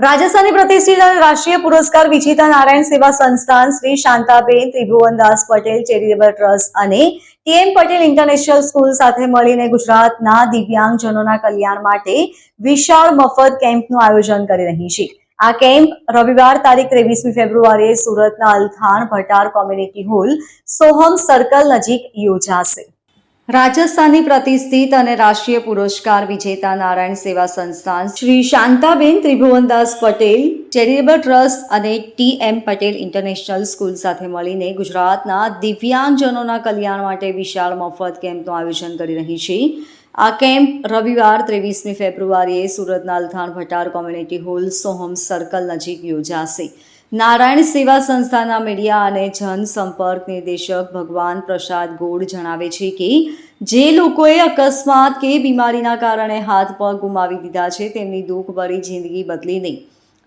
રાજસ્થાની પ્રતિષ્ઠિત અને રાષ્ટ્રીય પુરસ્કાર વિજેતા નારાયણ સેવા સંસ્થાન શ્રી શાંતાબેન ત્રિભુવનદાસ પટેલ ચેરિટેબલ ટ્રસ્ટ અને ટીએમ પટેલ ઇન્ટરનેશનલ સ્કૂલ સાથે મળીને ગુજરાતના દિવ્યાંગજનોના કલ્યાણ માટે વિશાળ મફત કેમ્પનું આયોજન કરી રહી છે. આ કેમ્પ રવિવાર તારીખ ત્રેવીસમી ફેબ્રુઆરીએ સુરતના Althan Bhatar community hall Soham circle નજીક યોજાશે. રાજસ્થાનની પ્રતિષ્ઠિત અને રાષ્ટ્રીય પુરસ્કાર વિજેતા નારાયણ સેવા સંસ્થાન શ્રી શાંતાબેન ત્રિભુવનદાસ પટેલ, ચેરિટેબલ ટ્રસ્ટ અને T M Patel international school સાથે મળીને ગુજરાતના દિવ્યાંગજનોના કલ્યાણ માટે વિશાળ મફત કેમ્પનું આયોજન કરી રહી છે. આ કેમ્પ રવિવાર ત્રેવીસમી ફેબ્રુઆરીએ સુરતના Althan Bhatar community hall Soham circle નજીક યોજાશે. નારાયણ સેવા સંસ્થાના મીડિયા અને જનસંપર્ક નિર્દેશક ભગવાન પ્રસાદ ગોળ જણાવે છે કે જે લોકોએ અકસ્માત કે બીમારીના કારણે હાથ પગ ગુમાવી દીધા છે, તેમની દુઃખભરી જિંદગી બદલીને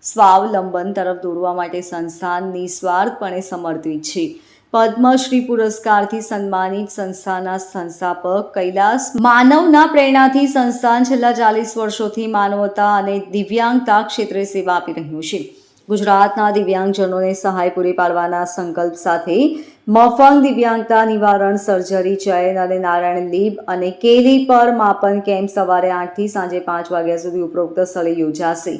સ્વાવલંબન તરફ દોરવા માટે સંસ્થાન નિસ્વાર્થપણે સમર્પિત છે. પદ્મશ્રી પુરસ્કારથી સન્માનિત સંસ્થાના સંસ્થાપક કૈલાસ માનવના પ્રેરણાથી સંસ્થાન છેલ્લા ચાલીસ વર્ષોથી માનવતા અને દિવ્યાંગતા ક્ષેત્રે સેવા આપી રહ્યું છે. ગુજરાતના દિવ્યાંગજનોને સહાય પૂરી પાડવાના સંકલ્પ સાથે મફંગ દિવ્યાંગતા નિવારણ સર્જરી ચયન અને નારાયણ લીબ અને કેલી પર માપન કેમ્પ સવારે આઠથી સાંજે પાંચ વાગ્યા સુધી ઉપરોક્ત સ્થળે યોજાશે.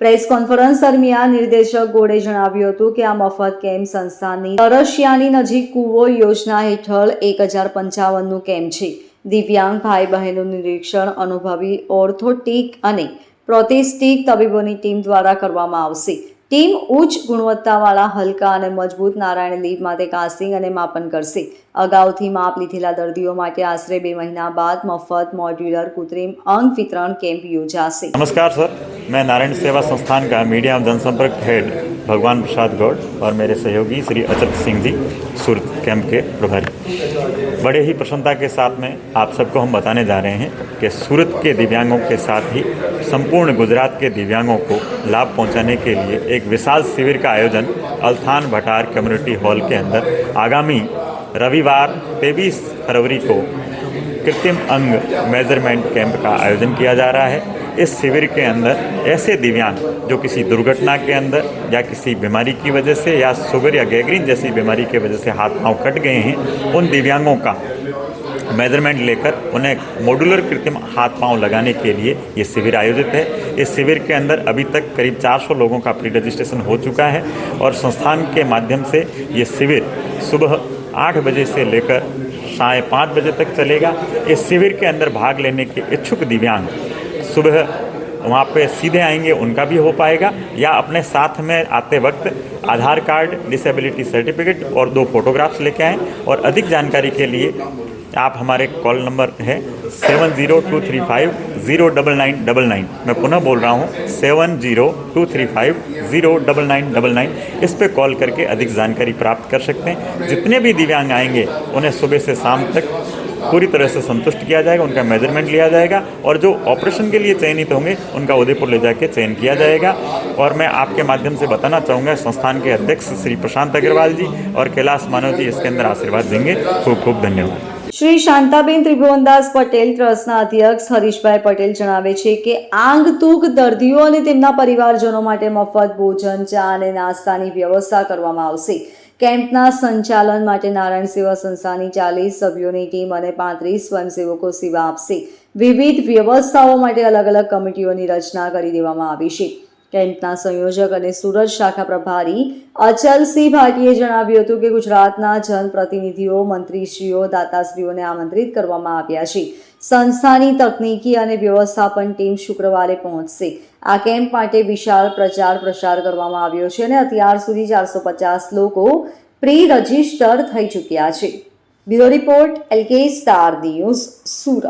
પ્રેસ કોન્ફરન્સ દરમિયાન નિર્દેશક ગોળે જણાવ્યું હતું કે આ મફત કેમ્પ સંસ્થાની તરશિયાની નજીક કુવો યોજના હેઠળ એક હજાર પંચાવનનું કેમ્પ છે. દિવ્યાંગ ભાઈ બહેનનું નિરીક્ષણ અનુભવી, ઓર્થોટિક અને પ્રોથેસ્ટિક તબીબોની ટીમ દ્વારા કરવામાં આવશે. ટીમ ઉચ્ચ ગુણવત્તાવાળા હલકા અને મજબૂત નારાયણ લીવ માટે કાસ્ટિંગ અને માપન કરશે અગાઉથી માપ લીધેલા દર્દીઓ માટે આશરે બે મહિના બાદ મફત મોડ્યુલર કૃત્રિમ અંગ વિતરણ કેમ્પ યોજાશે नमस्कार सर मैं नारायण सेवा संस्थान का मीडिया एवं जनसंपर्क हेड भगवान प्रसाद गौड़ और मेरे सहयोगी श्री अचत सिंह जी सूरत कैंप के प्रभारी बड़े ही प्रसन्नता के साथ में आप सबको हम बताने जा रहे हैं कि सूरत के दिव्यांगों के साथ ही संपूर्ण गुजरात के दिव्यांगों को लाभ पहुँचाने के लिए एक विशाल शिविर का आयोजन अल्थान भटार कम्युनिटी हॉल के अंदर आगामी रविवार 23 फरवरी को कृत्रिम अंग मेज़रमेंट कैंप का आयोजन किया जा रहा है। इस शिविर के अंदर ऐसे दिव्यांग जो किसी दुर्घटना के अंदर या किसी बीमारी की वजह से या शुगर या गैग्रीन जैसी बीमारी की वजह से हाथ पाँव कट गए हैं, उन दिव्यांगों का मेज़रमेंट लेकर उन्हें मॉड्यूलर कृत्रिम हाथ पाँव लगाने के लिए ये शिविर आयोजित है। इस शिविर के अंदर अभी तक करीब 400 लोगों का प्री रजिस्ट्रेशन हो चुका है और संस्थान के माध्यम से ये शिविर सुबह आठ बजे से लेकर साढ़े पाँच बजे तक चलेगा। इस शिविर के अंदर भाग लेने के इच्छुक दिव्यांग सुबह वहाँ पे सीधे आएँगे, उनका भी हो पाएगा। या अपने साथ में आते वक्त आधार कार्ड डिसेबिलिटी सर्टिफिकेट और दो फोटोग्राफ्स लेके आएँ। और अधिक जानकारी के लिए आप हमारे कॉल नंबर है seven zero two three five zero double nine double nine मैं पुनः बोल रहा हूँ seven zero two three five zero double nine double nine इस पर कॉल करके अधिक जानकारी प्राप्त कर सकते हैं। जितने भी दिव्यांग आएँगे, उन्हें सुबह से शाम तक पूरी तरह से संतुष्ट किया जाएगा उनका मेजरमेंट लिया जाएगा और जो ऑपरेशन के लिए चयनित होंगे उनका उदयपुर ले जाके चयन किया जाएगा और मैं आपके माध्यम से बताना चाहूँगा संस्थान के अध्यक्ष श्री प्रशांत अग्रवाल जी और कैलाश मानव जी इसके अंदर आशीर्वाद देंगे खूब खूब धन्यवाद શ્રી શાંતાબેન ત્રિભુવનદાસ પટેલ ટ્રસ્ટના અધ્યક્ષ હરીશભાઈ પટેલ જણાવે છે કે આંગતૂક દર્દીઓ અને તેમના પરિવારજનો માટે મફત ભોજન ચા અને નાસ્તાની વ્યવસ્થા કરવામાં આવશે કેમ્પના સંચાલન માટે નારાયણ સેવા સંસ્થાની ચાલીસ સભ્યોની ટીમ અને પાંત્રીસ સ્વયંસેવકો સેવા આપશે. વિવિધ વ્યવસ્થાઓ માટે અલગ અલગ કમિટીઓની રચના કરી દેવામાં આવી છે. કેમ્પના સંયોજક અને સુરત શાખા પ્રભારી અચલસિંહ ભાટીએ જણાવ્યું હતું કે ગુજરાતના જનપ્રતિનિધિઓ, મંત્રીશ્રીઓ, દાતાશ્રીઓને આમંત્રિત કરવામાં આવ્યા છે. સંસ્થાની તકનીકી અને વ્યવસ્થાપન ટીમ શુક્રવારે પહોંચશે. આ કેમ્પ માટે વિશાળ પ્રચાર પ્રસાર કરવામાં આવ્યો છે અને અત્યાર સુધી ચારસો પચાસ લોકો પ્રી રજિસ્ટર થઈ ચૂક્યા છે. Bureau report LK star news, Surat.